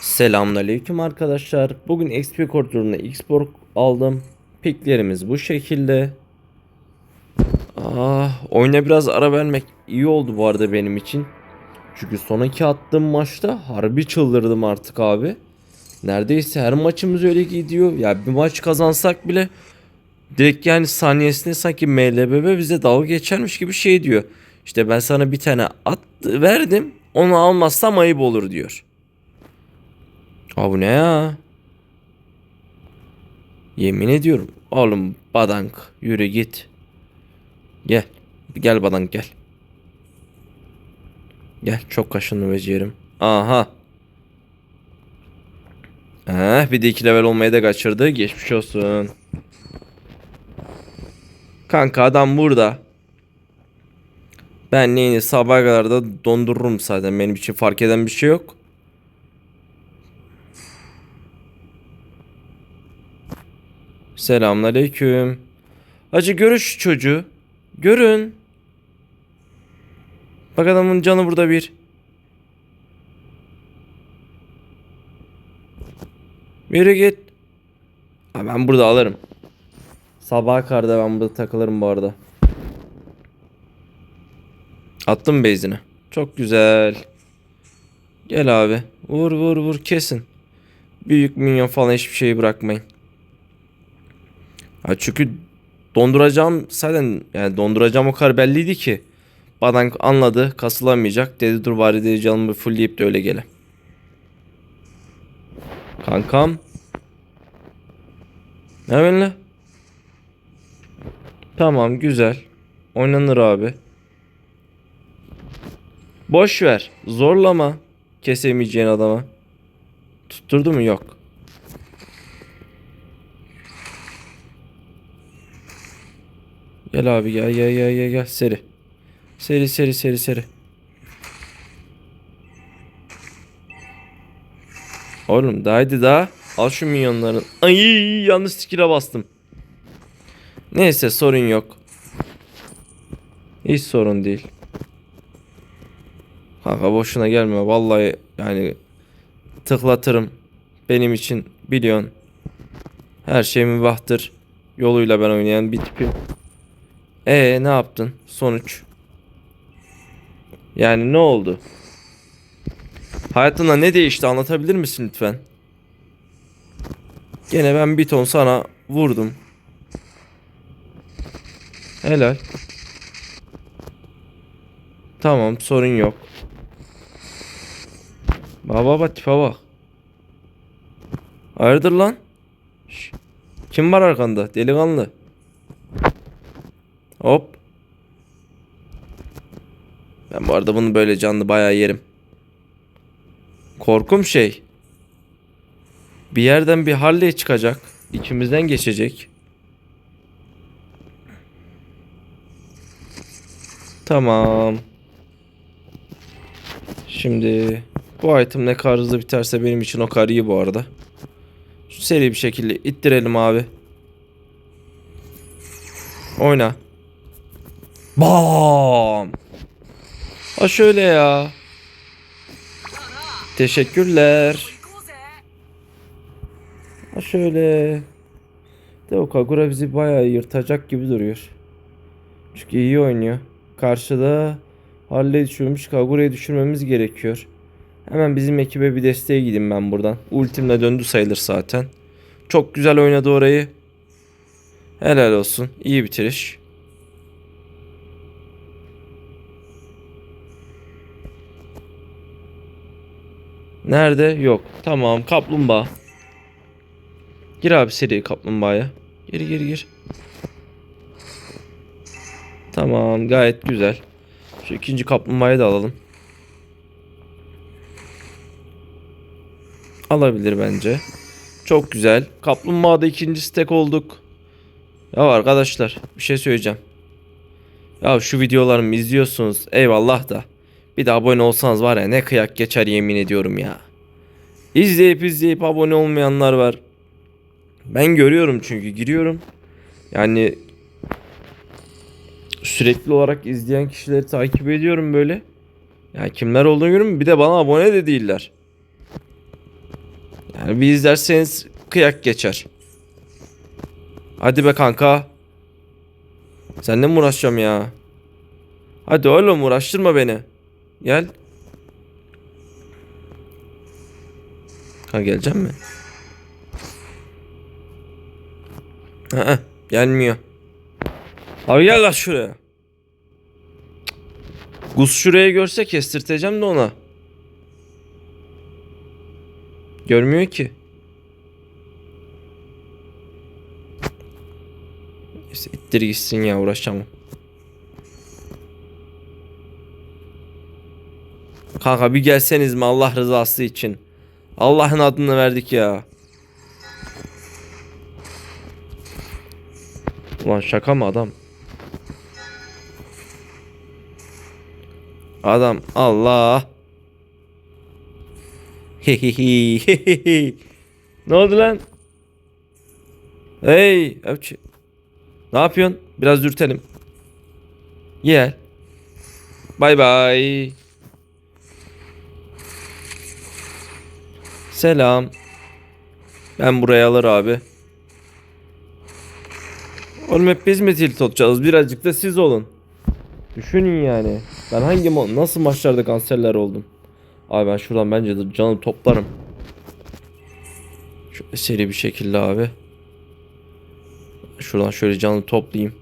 Selamünaleyküm arkadaşlar. Bugün XP koridoruna Xborg aldım. Piklerimiz bu şekilde. Ah, oyuna biraz ara vermek iyi oldu bu arada benim için. Çünkü sonraki attığım maçta harbi çıldırdım artık abi. Neredeyse her maçımız öyle gidiyor. Ya bir maç kazansak bile direkt yani saniyesinde sanki MLBB bize dalga geçermiş gibi şey diyor. İşte ben sana bir tane at verdim. Onu almazsam ayıp olur diyor. Aa bu ne ya? Yemin ediyorum. Oğlum badank yürü git. Gel. Gel badank gel. Gel çok kaşınlı becerim. Aha. Eh, bir de iki level olmayı da kaçırdı. Geçmiş olsun. Kanka adam burada. Ben neyini sabaha kadar da dondururum zaten. Benim için fark eden bir şey yok. Selamünaleyküm. Hacı görüş çocuğu. Görün. Bak adamın canı burada bir. Yürü git. Ha, ben burada alırım. Sabaha kadar da ben burada takılırım bu arada. Attım base'ini. Çok güzel. Gel abi. Vur vur vur kesin. Büyük minyon falan hiçbir şeyi bırakmayın. Ha çünkü donduracağım zaten yani donduracağım o kadar belliydi ki. Badan anladı kasılamayacak. Dedi dur bari dedi canımı fullleyip de öyle gele. Kankam. Ne lan? Tamam güzel. Oynanır abi. Boş ver. Zorlama. Kesemeyeceğin adama. Tutturdu mu? Yok. Gel abi gel gel gel gel gel seri. Seri seri seri seri. Oğlum hadi daha. Al şu minyonların. Ay yanlış skill'e bastım. Neyse sorun yok. Hiç sorun değil. Kanka boşuna gelme vallahi yani tıklatırım. Benim için biliyorsun. Her şey mübahtır. Yoluyla ben oynayan bir tipim. Ee ne yaptın? Sonuç. Yani ne oldu? Hayatında ne değişti anlatabilir misin lütfen? Gene ben bir ton sana vurdum. Helal. Tamam sorun yok. Baba baba tipe bak. Hayırdır lan? Şş. Kim var arkanda? Delikanlı. Hop. Ben bu arada bunu böyle canlı bayağı yerim. Korkum şey. Bir yerden bir Harley çıkacak. İçimizden geçecek. Tamam. Şimdi bu item ne kadar hızlı biterse benim için o kadar iyi bu arada. Şu seri bir şekilde ittirelim abi. Oyna. Bam. Ha şöyle ya. Teşekkürler. Ha şöyle. De o Kagura bizi bayağı yırtacak gibi duruyor. Çünkü iyi oynuyor. Karşıda Harley düşürmüş Kagura'yı düşürmemiz gerekiyor. Hemen bizim ekibe bir desteğe gideyim ben buradan. Ultimle döndü sayılır zaten. Çok güzel oynadı orayı. Helal olsun. İyi bitiriş. Nerede? Yok. Tamam. Kaplumbağa. Gir abi seri kaplumbağaya. Gir gir gir. Tamam. Gayet güzel. Şu ikinci kaplumbağayı da alalım. Alabilir bence. Çok güzel. Kaplumbağada ikinci stek olduk. Ya arkadaşlar bir şey söyleyeceğim. Ya şu videolarımı izliyorsunuz. Eyvallah da. Bir de abone olsanız var ya ne kıyak geçer yemin ediyorum ya. İzleyip izleyip abone olmayanlar var. Ben görüyorum çünkü giriyorum. Yani sürekli olarak izleyen kişileri takip ediyorum böyle. Ya kimler olduğunu görüyorum bir de bana abone de değiller. Yani bir izlerseniz kıyak geçer. Hadi be kanka. Seninle mi uğraşacağım ya? Hadi oğlum uğraştırma beni. Gel. Ha geleceğim mi? Aa, gelmiyor. Abi gel lan şuraya. Gus şuraya görse kestirteceğim de ona. Görmüyor ki. İşte ittir gitsin ya uğraşamam. Kanka bir gelseniz mi Allah rızası için. Allah'ın adını verdik ya. Ulan şaka mı adam? Adam Allah. Hehehe. ne oldu lan? Hey, öpçü. Ne yapıyorsun? Biraz dürtelim. Gel. Bay bay. Selam. Ben buraya alır abi. Oğlum hep biz mi tilt olacağız? Birazcık da siz olun. Düşünün yani. Ben hangi ma- nasıl maçlarda kanserler oldum? Abi ben şuradan bence de canı toplarım. Şöyle seri bir şekilde abi. Şuradan şöyle canı toplayayım.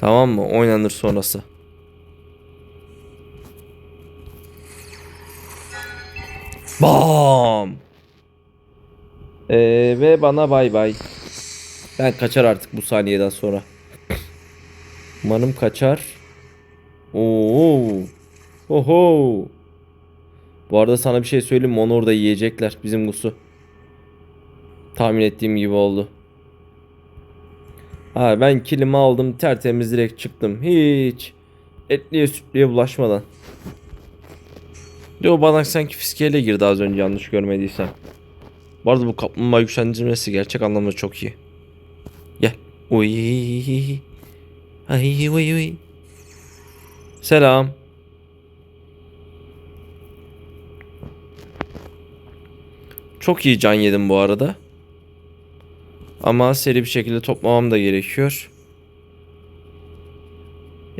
Tamam mı? Oynanır sonrası. Bam. Ee, ve bana bay bay. Ben kaçar artık bu saniyeden sonra. Umarım kaçar. Oo. Oho. Bu arada sana bir şey söyleyeyim mi? Onu orada yiyecekler bizim Gus'u. Tahmin ettiğim gibi oldu. Ha ben kilimi aldım tertemiz direkt çıktım. Hiç etliye sütlüye bulaşmadan. Yo bana sanki fiskeyle girdi az önce yanlış görmediysem. Bu arada bu kaplumbağa güçlendirmesi gerçek anlamda çok iyi. Gel. Uy. Ay uy uy. Selam. Çok iyi can yedim bu arada. Ama seri bir şekilde toplamam da gerekiyor.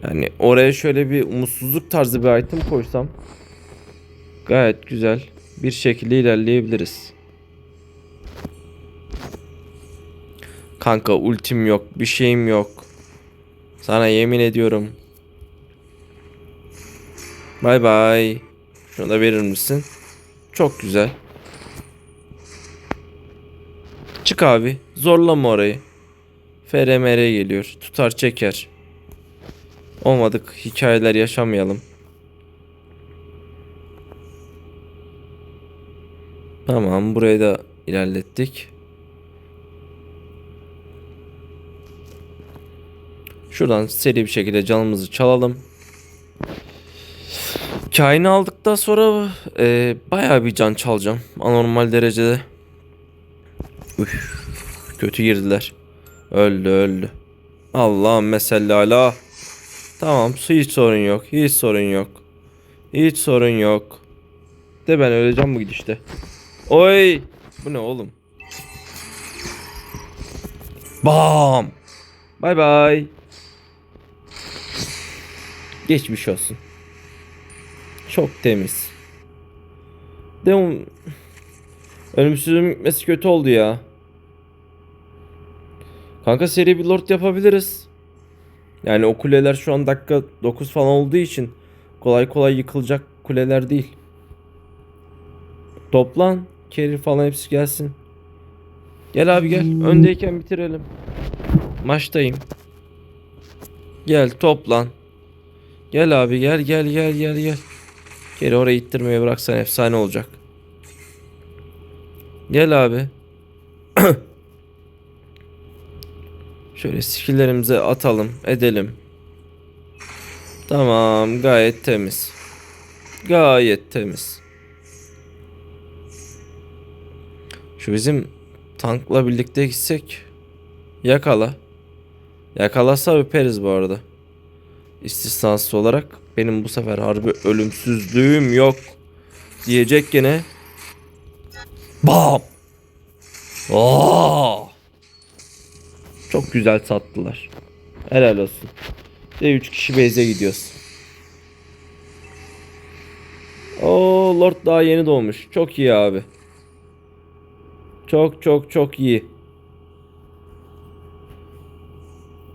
Yani oraya şöyle bir umutsuzluk tarzı bir item koysam gayet güzel bir şekilde ilerleyebiliriz. Kanka ultim yok, bir şeyim yok. Sana yemin ediyorum. Bay bay. Şunu da verir misin? Çok güzel. Çık abi. Zorlama orayı. FRMR geliyor. Tutar çeker. Olmadık hikayeler yaşamayalım. Tamam burayı da ilerlettik. Şuradan seri bir şekilde canımızı çalalım. Kaini aldıktan sonra e, bayağı bir can çalacağım. Anormal derecede. Üf, kötü girdiler. Öldü öldü. Allah'ım mesellala. Tamam hiç sorun yok. Hiç sorun yok. Hiç sorun yok. De ben öleceğim bu gidişte. Oy. Bu ne oğlum? Bam. Bay bay. Geçmiş olsun. Çok temiz. De Ölümsüzlüğün gitmesi kötü oldu ya. Kanka seri bir lord yapabiliriz. Yani o kuleler şu an dakika 9 falan olduğu için kolay kolay yıkılacak kuleler değil. Toplan. Carry falan hepsi gelsin. Gel abi gel. Öndeyken bitirelim. Maçtayım. Gel toplan. Gel abi gel gel gel gel gel. Geri oraya ittirmeye bıraksan efsane olacak. Gel abi. Şöyle skilllerimize atalım, edelim. Tamam, gayet temiz. Gayet temiz. Şu bizim tankla birlikte gitsek yakala. Yakalasa öperiz bu arada. İstisnasız olarak benim bu sefer harbi ölümsüzlüğüm yok diyecek gene. Bam. Aa! Çok güzel sattılar. Helal olsun. Ve 3 kişi base'e gidiyoruz. Oo Lord daha yeni doğmuş. Çok iyi abi. Çok çok çok iyi.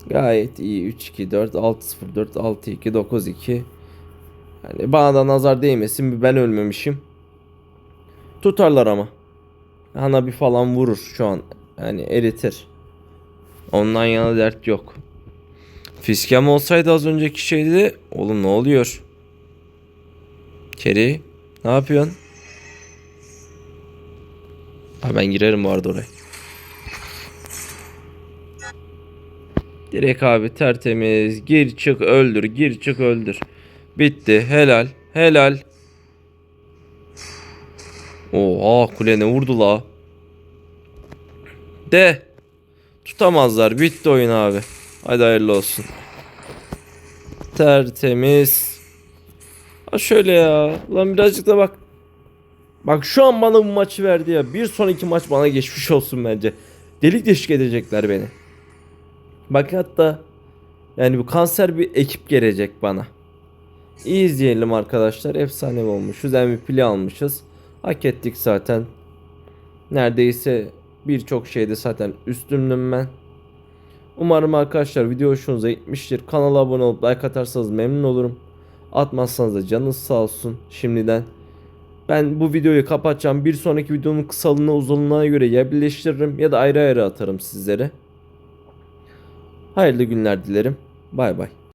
Gayet iyi. 3 2 4 6 0 4 6 2 9 2. Yani bana da nazar değmesin. Ben ölmemişim. Tutarlar ama. Hana bir falan vurur şu an. Yani eritir. Ondan yana dert yok. Fiskem olsaydı az önceki şeyde oğlum ne oluyor? Keri ne yapıyorsun? Ha ben girerim bu arada oraya. Direkt abi tertemiz. Gir çık öldür. Gir çık öldür. Bitti. Helal. Helal. Oha kule ne vurdu la. De. Tutamazlar. Bitti oyun abi. Hadi hayırlı olsun. Tertemiz. Ha şöyle ya. Lan birazcık da bak. Bak şu an bana bu maçı verdi ya. Bir sonraki maç bana geçmiş olsun bence. Delik deşik edecekler beni. Bak hatta yani bu kanser bir ekip gelecek bana. İyi izleyelim arkadaşlar. Efsane olmuşuz. MVP'li almışız. Hak ettik zaten. Neredeyse birçok şeyde zaten üstünlüm ben. Umarım arkadaşlar video hoşunuza gitmiştir. Kanala abone olup like atarsanız memnun olurum. Atmazsanız da canınız sağ olsun şimdiden. Ben bu videoyu kapatacağım. Bir sonraki videonun kısalığına uzunluğuna göre ya birleştiririm ya da ayrı ayrı atarım sizlere. Hayırlı günler dilerim. Bay bay.